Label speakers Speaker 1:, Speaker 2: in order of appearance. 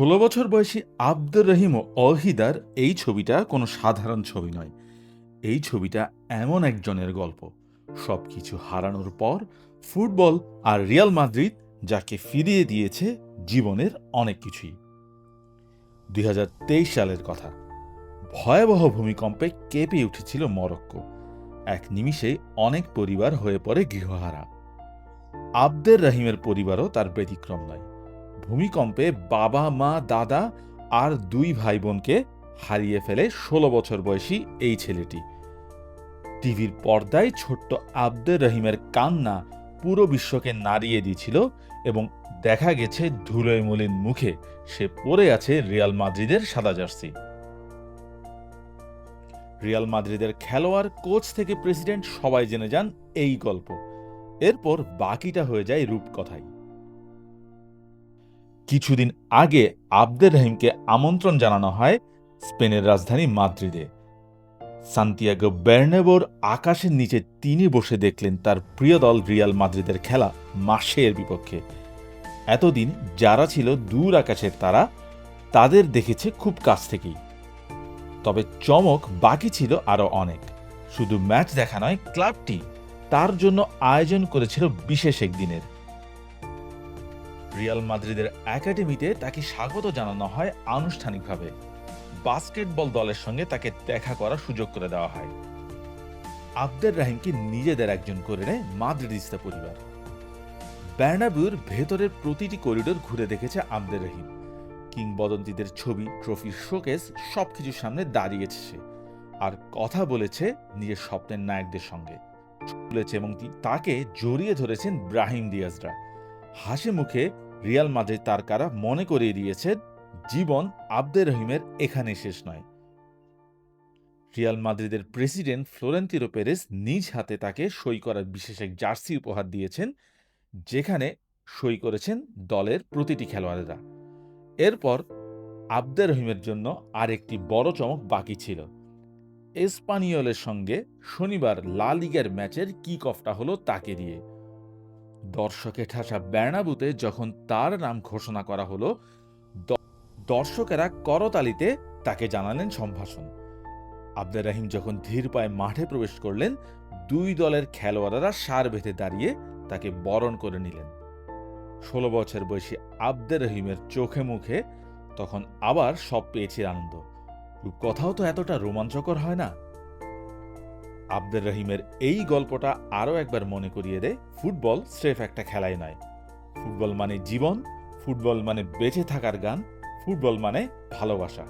Speaker 1: ষোলো বছর বয়সী আব্দুর রহিম ও অহিদার এই ছবিটা কোনো সাধারণ ছবি নয়। এই ছবিটা এমন একজনের গল্প। সবকিছু হারানোর পর ফুটবল আর রিয়াল মাদ্রিদ যাকে ফিরিয়ে দিয়েছে জীবনের অনেক কিছুই। দুই হাজার তেইশ সালের কথা। ভয়াবহ ভূমিকম্পে কেঁপে উঠেছিল মরক্কো। এক নিমিষে অনেক পরিবার হয়ে পড়ে গৃহহারা। আব্দের রহিমের পরিবারও তার ব্যতিক্রম নয়। ভূমিকম্পে বাবা, মা, দাদা আর দুই ভাই বোনকে হারিয়ে ফেলে ষোলো বছর বয়সী এই ছেলেটি। টিভির পর্দায় ছোট্ট আব্দের রহিমের কান্না পুরো বিশ্বকে নাড়িয়ে দিয়েছিল এবং দেখা গেছে ধুলোয় মলিন মুখে সে পড়ে আছে রিয়াল মাদ্রিদের সাদা জার্সি। রিয়াল মাদ্রিদের খেলোয়াড়, কোচ থেকে প্রেসিডেন্ট সবাই জেনে যান এই গল্প। এরপর বাকিটা হয়ে যায় রূপকথায়। কিছুদিন আগে আবদের রহিমকে আমন্ত্রণ জানানো হয় স্পেনের রাজধানী মাদ্রিদে। সান্তিয়াগো বের্নেবোর আকাশের নিচে তিনি বসে দেখলেন তার প্রিয় দল রিয়াল মাদ্রিদের খেলা মাসের বিপক্ষে। এতদিন যারা ছিল দূর আকাশের তারা, তাদের দেখেছে খুব কাছ থেকেই। তবে চমক বাকি ছিল আরও অনেক। শুধু ম্যাচ দেখা নয়, ক্লাবটি তার জন্য আয়োজন করেছিল বিশেষ একদিনের। রিয়াল মাদ্রিদের একাডেমিতে তাকে স্বাগত জানানো হয় আনুষ্ঠানিকভাবে। বাস্কেটবল দলের সঙ্গে তাকে দেখা করার সুযোগ করে দেওয়া হয়। আবদের রাহিমকে নিজেদের একজন করে নেয় মাদ্রিদিস্তা পরিবার? ব্যার্নাবুর ভেতরের প্রতিটি করিডোর ঘুরে দেখেছে আবদের রহিম। কিংবদন্তিদের ছবি, ট্রফির শোকেস, সবকিছুর সামনে দাঁড়িয়েছে সে। আর কথা বলেছে নিজের স্বপ্নের নায়কদের সঙ্গে। বলেছে এবং তাকে জড়িয়ে ধরেছেন ব্রাহিম দিয়াজরা হাসি মুখে রিয়াল মাদ্রিদ তারকারা মনে করিয়ে দিয়েছে, জীবন আবদের রহিমের এখানে শেষ নয়। রিয়াল মাদ্রিদের প্রেসিডেন্ট ফ্লোরেন্তিনো পেরেস নিজ হাতে তাকে সই করার বিশেষ এক জার্সি উপহার দিয়েছেন, যেখানে সই করেছেন দলের প্রতিটি খেলোয়াড়েরা। এরপর আবদের রহিমের জন্য আরেকটি বড় চমক বাকি ছিল। এসপানিয়লের সঙ্গে শনিবার লা লিগের ম্যাচের কিক অফটা হলো তাকে দিয়ে। দর্শকে ঠাসা ব্যার্নাবুতে যখন তার নাম ঘোষণা করা হলো দর্শকেরা করতালিতে তাকে জানালেন সম্ভাষণ। আবদের রাহিম যখন ধীর পায়ে মাঠে প্রবেশ করলেন, দুই দলের খেলোয়াড়েরা সার বেঁধে দাঁড়িয়ে তাকে বরণ করে নিলেন। ষোলো বছর বয়সী আবদের রহিমের চোখে মুখে তখন আবার সব পেয়েছে আনন্দ। কথাও তো এতটা রোমাঞ্চকর হয় না। আবদের রহিমের এই গল্পটা আরও একবার মনে করিয়ে দেয় ফুটবল স্রেফ একটা খেলাই নয়। ফুটবল মানে জীবন, ফুটবল মানে বেঁচে থাকার গান, ফুটবল মানে ভালোবাসা।